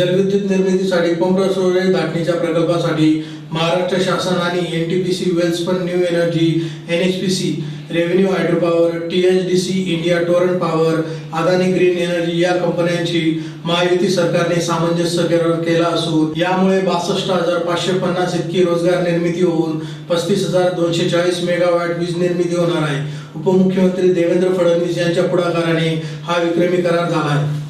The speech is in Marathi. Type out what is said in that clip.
जलविद्युत निर्मितीसाठी पंप स्टोरेज धाटणीच्या प्रकल्पासाठी महाराष्ट्र शासन आणि N T P C Welspun new energy N H P C revenue hydro power T H D C India Torrent power Adani green energy या कंपन्यांची महायुती सरकारने सामंजस्य करार केला असून यामुळे बासष्ट हजार पाचशे पन्नास इतकी रोजगार निर्मिती होऊन पस्तीस हजार दोनशे चाळीस मेगावॅट वीज निर्मिती होणार आहे. उपमुख्यमंत्री देवेंद्र फडणवीस यांच्या पुढाकाराने हा विक्रमी करार झाला आहे.